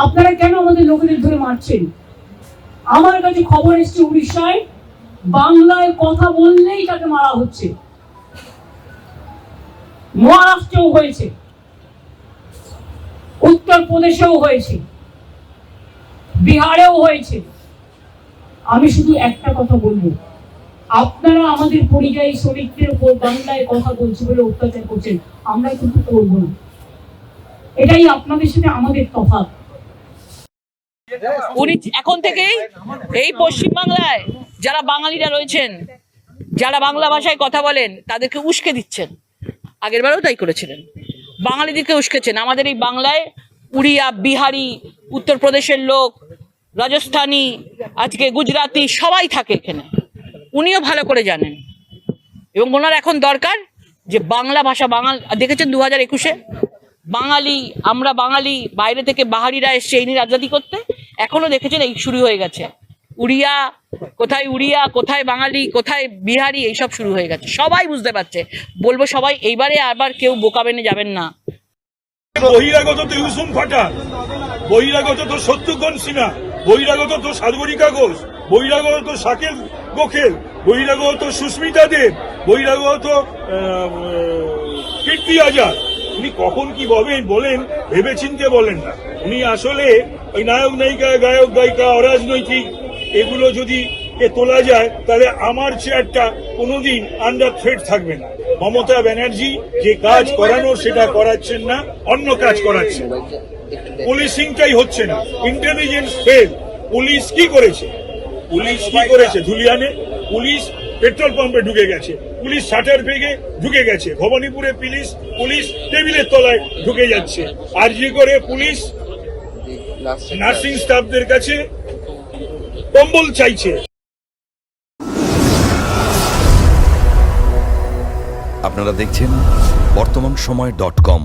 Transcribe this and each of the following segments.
আপনারা কেন আমাদের লোকেদের ধরে মারছেন? আমার কাছে খবর এসছে উড়িষ্যায়, বাংলায় কথা বললেই তাকে মারা হচ্ছে। মহারাষ্ট্রেও হয়েছে। উত্তরপ্রদেশেও হয়েছে। বিহারেও হয়েছে। আমি শুধু একটা কথা বলব। আপনারা আমাদের পরিযায়ী শ্রমিকদের উপর বাংলায় কথা বলছে বলে অত্যাচার করছেন। আমরা কিন্তু করব না। এটাই আপনাদের সাথে আমাদের তফাৎ। উনি এখন থেকেই এই পশ্চিমবাংলায় যারা বাঙালিরা রয়েছেন, যারা বাংলা ভাষায় কথা বলেন, তাদেরকে উস্কে দিচ্ছেন। আগের বারেও তাই করেছিলেন। বাঙালিদেরকে উস্কেছেন। আমাদের এই বাংলায় উড়িয়া, বিহারি, উত্তরপ্রদেশের লোক, রাজস্থানী, আজকে গুজরাতি, সবাই থাকে এখানে। উনিও ভালো করে জানেন। এবং ওনার এখন দরকার যে বাংলা ভাষা বাঙাল দেখেছেন দু হাজার একুশে? বাঙালি, আমরা বাঙালি, বাইরে থেকে বাহারিরা এসছে, এই নিয়ে রাজনীতি করতে। এখনও দেখেছেন এই শুরু হয়ে গেছে? উড়িয়া, কোথায় উড়িয়া, কোথায় বাঙালি, কোথায় বিহারি, এইসব শুরু হয়ে গেছে। সবাই বুঝতে পারছে। বলব সবাই, এইবারে আবার কেউ বোকা বেনে যাবেন না। বহিরাগত তো ইউসুম ফাটা বহিরাগত তো শত্রুঘ্ন সিনহা, বহিরাগত তো সাগরিকা ঘোষ, বহিরাগত তো শাকিল গোখেল বহিরাগত তো সুস্মিতা দেব, বহিরাগত কীর্তি আজাদ। উনি কখন কি বলেন বলেন ভেবে চিনতে বলেন না। উনি আসলে ওই নায়ক নায়িকা গায়ক গায়িকা অরাজনৈতিক এগুলো যদি এ তোলা যায় তাহলে আমার চেয়ারটা কোনোদিন আন্ডার থ্রেট থাকবে না। মমতা ব্যানার্জি যে কাজ করানো সেটা করাচ্ছেন না অন্য কাজ করাচ্ছেন। পুলিশিংটাই হচ্ছে না। ইন্টেলিজেন্স ফেল পুলিশ কি করেছে? পুলিশ কি করেছে? ধুলিয়ানে পুলিশ পেট্রোল পাম্পে ঢুকে গেছে। পুলিশ শাটার ভেঙে ঢুকে গেছে। ভবানীপুরে পুলিশ পুলিশ টেবিলের তলায় ঢুকে যাচ্ছে। আর যে করে পুলিশ নার্সিং স্টাফদের কাছে কম্বল চাইছে। আপনারা দেখছেন বর্তমান সময় ডট কম।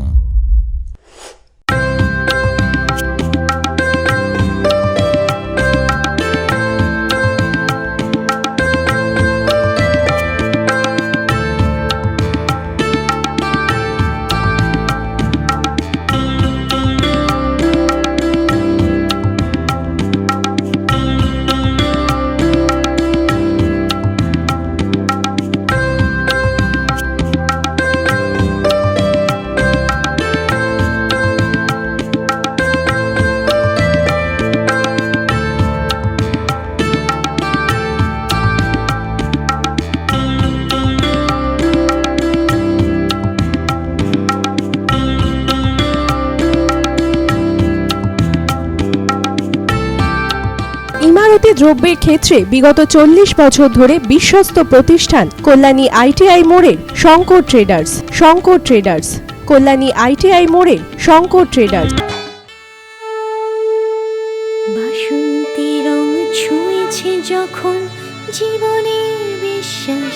ইমারতি দ্রব্যের ক্ষেত্রে বিগত চল্লিশ বছর ধরে বিশ্বস্ত প্রতিষ্ঠান কল্যাণী আইটিআই মোড়ের Shankar traders Shankar traders, Kalyani ITI মোড়ের শঙ্কর ট্রেডার্স। বাসন্তী রং ছুঁয়েছে যখন জীবনের বিশ্বাস।